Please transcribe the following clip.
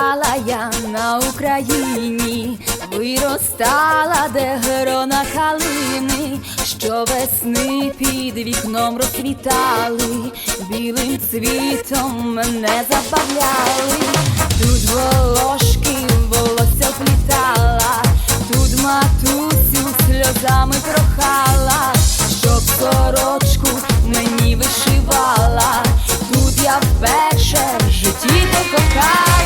Виростала я на Україні, виростала, де грона калини, що весни під вікном розквітали, білим цвітом мене забавляли, тут волошки волосся плітала, тут матусю сльозами прохала, щоб сорочку мені вишивала, тут я вперше в житті покохала.